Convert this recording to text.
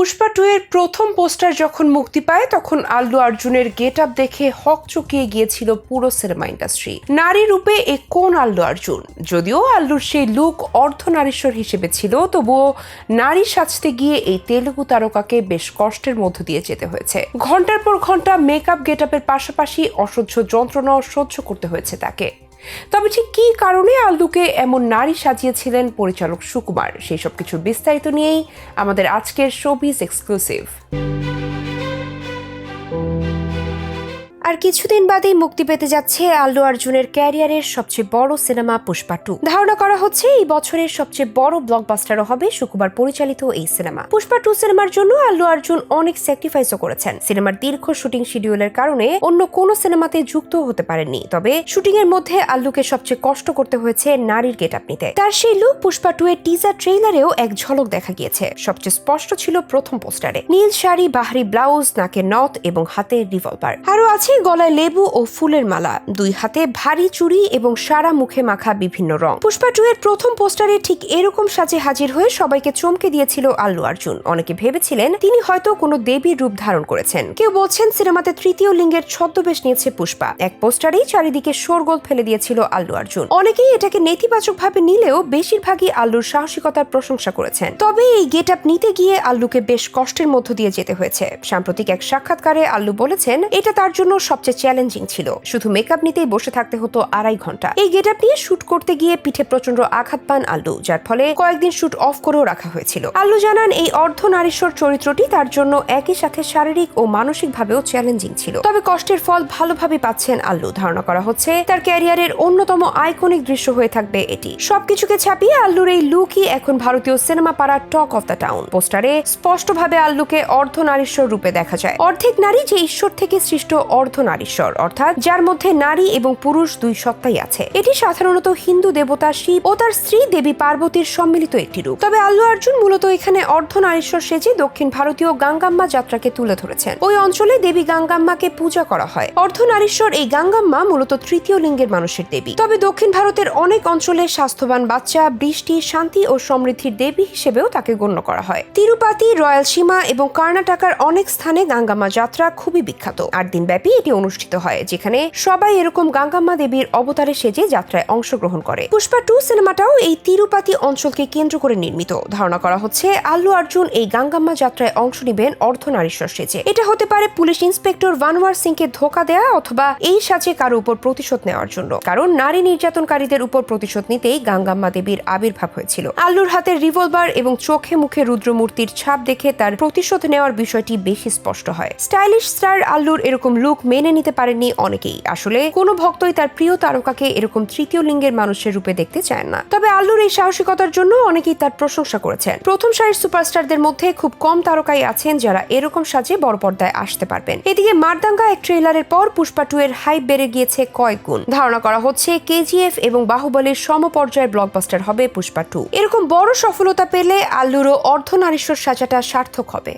Pushpa two এর প্রথম poster যখন মুক্তি পায়, তখন আল্লু অর্জুনের গেট আপ দেখে হক চকিয়ে গিয়েছিল পুরো সিনেমা ইন্ডাস্ট্রি। নারী রূপে এ কোন আল্লু অর্জুন? যদিও আল্লুর সেই লুক অর্ধনারীশ্বর হিসেবে ছিল, তবুও নারী সাজতে গিয়ে এই তেলুগু তারকাকে বেশ কষ্টের মধ্য দিয়ে যেতে হয়েছে। ঘণ্টার পর ঘণ্টা মেকআপ গেট আপের পাশাপাশি অসহ্য যন্ত্রণাও সহ্য করতে হয়েছে তাকে। তবে ঠিক কী কারণে আল্লুকে এমন নারী সাজিয়েছিলেন পরিচালক সুকুমার? সেই সব কিছুর বিস্তারিত নিয়েই আমাদের আজকের শোবিজ এক্সক্লুসিভ। আর কিছুদিন বাদেই মুক্তি পেতে যাচ্ছে আল্লু অর্জুনের ক্যারিয়ারের সবচেয়ে বড় সিনেমা পুষ্পা টু। ধারণা করা হচ্ছে এই বছরের সবচেয়ে বড় ব্লকবাস্টারও হবে সুকুমার পরিচালিত এই সিনেমা। পুষ্পা টু সিনেমার জন্য আল্লু অর্জুন অনেক স্যাক্রিফাইসও করেছেন। সিনেমার দীর্ঘ শুটিং শিডিউলের কারণে অন্য কোনো সিনেমাতে যুক্ত হতে পারেননি। তবে শুটিং এর মধ্যে আল্লুকে সবচেয়ে কষ্ট করতে হয়েছে নারীর গেট আপ নিতে। তার সেই লুক পুষ্পা টু এর টিজার ট্রেইলারেও এক ঝলক দেখা গিয়েছে। সবচেয়ে স্পষ্ট ছিল প্রথম পোস্টারে। নীল শাড়ি, বাহারি ব্লাউজ নাকে নথ এবং হাতে রিভলভার আরও আছে গলায় লেবু ও ফুলের মালা। দুই হাতে ভারী চুড়ি এবং সারা মুখে মাখা বিভিন্ন রং। পুষ্পা টু এর প্রথম পোস্টারে ঠিক এরকম সাজে হাজির হয়ে সবাইকে চমকে দিয়েছিল আল্লু অর্জুন। অনেকে ভেবেছিলেন তিনি হয়তো কোনো দেবীর রূপ ধারণ করেছেন। কেউ বলছেন সিনেমাতে তৃতীয় লিঙ্গের ছদ্মবেশ নিয়েছে পুষ্পা। এক পোস্টারেই চারিদিকে শোরগোল ফেলে দিয়েছিল আল্লু অর্জুন। অনেকেই এটাকে নেতিবাচকভাবে নিলেও বেশিরভাগই আল্লুর সাহসিকতার প্রশংসা করেছেন। তবে এই গেট আপ নিতে গিয়ে আল্লুকে বেশ কষ্টের মধ্য দিয়ে যেতে হয়েছে। সাম্প্রতিক এক সাক্ষাৎকারে আল্লু বলেছেন, এটা তার জন্য সবচেয়ে চ্যালেঞ্জিং ছিল। শুধু মেকআপ নিতেই বসে থাকতে হতো আড়াই ঘণ্টা। এই গেট নিয়ে শুট করতে গিয়ে পিঠে প্রচণ্ড আঘাত পান আল্লু, যার ফলে কয়েকদিন শুট অফ করেও রাখা হয়েছিল। আল্লু জানান, এই অর্ধ নারীশ্বর চরিত্রটি তার জন্য একই সাথে শারীরিক ও মানসিকভাবেও চ্যালেঞ্জিং ছিল। তবে কষ্টের ফল ভালোভাবে পাচ্ছেন আল্লু। ধারণা করা হচ্ছে, তার ক্যারিয়ারের অন্যতম আইকনিক দৃশ্য হয়ে থাকবে এটি। সবকিছুকে ছাপিয়ে আল্লুর এই লুকই এখন ভারতীয় সিনেমা পাড়ার টক অফ দ্য টাউন পোস্টারে স্পষ্টভাবে আল্লুকে অর্ধ নারীশ্বর রূপে দেখা যায়। অর্ধেক নারী যে ঈশ্বর থেকে সৃষ্ট অর্ধ নারীশ্বর অর্থাৎ যার মধ্যে নারী এবং পুরুষ দুই সত্তাই আছে। এটি সাধারণত হিন্দু দেবতা শিব ও তার স্ত্রী দেবী পার্বতীর সম্মিলিত একটি রূপ। তবে আল্লু অর্জুন মূলত এখানে অর্ধ নারীশ্বর সেজে দক্ষিণ ভারতীয় গাঙ্গাম্মা যাত্রাকে তুলে ধরেছেন। ওই অঞ্চলে দেবী গাঙ্গাম্মাকে পূজা করা হয়। অর্ধ নারীশ্বর এই গাঙ্গাম্মা মূলত তৃতীয় লিঙ্গের মানুষের দেবী। তবে দক্ষিণ ভারতের অনেক অঞ্চলে স্বাস্থ্যবান বাচ্চা, বৃষ্টি, শান্তি ও সমৃদ্ধির দেবী হিসেবেও তাকে গণ্য করা হয়। তিরুপাতি, রয়্যাল সীমা এবং কর্ণাটকার অনেক স্থানে গাঙ্গাম্মা যাত্রা খুবই বিখ্যাত। আট দিনব্যাপী এটি অনুষ্ঠিত হয়, যেখানে সবাই এরকম গাঙ্গাম্মা দেবীর অবতারে সেজে যাত্রায় অংশগ্রহণ করে। পুষ্পা টু সিনেমাটাও এই তিরুপাতি অঞ্চলকে কেন্দ্র করে নির্মিত। ধারণা করা হচ্ছে, আল্লু অর্জুন এই গাঙ্গাম্মা যাত্রায় অংশ নেবেন অর্ধনারীশ্বর সেজে। এটা হতে পারে পুলিশ ইন্সপেক্টর ভানওয়ার সিংকে ধোকা দেয়া অথবা এই সাজে কারও উপর প্রতিশোধ নেওয়ার জন্য। কারণ নারী নির্যাতনকারীদের উপর প্রতিশোধ নিতেই গাঙ্গাম্মা দেবীর আবির্ভাব হয়েছিল। আল্লুর হাতের রিভলভার এবং চোখে মুখে রুদ্রমূর্তির ছাপ দেখে তার প্রতিশোধ নেওয়ার বিষয়টি বেশি স্পষ্ট হয়। স্টাইলিশ স্টার আল্লুর এরকম লুক মেনে নিতে পারেননি অনেকেই। আসলে কোনো ভক্তই তার প্রিয় তারকাকে এরকম তৃতীয় লিঙ্গের মানুষের রূপে দেখতে চায় না। তবে আল্লুর এই সাহসিকতার জন্য অনেকেই তার প্রশংসা করেছেন। প্রথম সারির সুপারস্টারদের মধ্যে খুব কম তারকাই আছেন যারা এরকম সাজে বড় পর্দায় আসতে পারবেন। এদিকে মারদাঙ্গা এক ট্রেলারের পর পুষ্পা টু এর হাইপ বেড়ে গিয়েছে কয়েক গুণ। ধারণা করা হচ্ছে কেজিএফ এবং বাহুবলীর সমপর্যায়ের ব্লকবাস্টার হবে পুষ্পা টু। এরকম বড় সফলতা পেলে আল্লুরও অর্ধনারীশ্বর সাজাটা সার্থক হবে।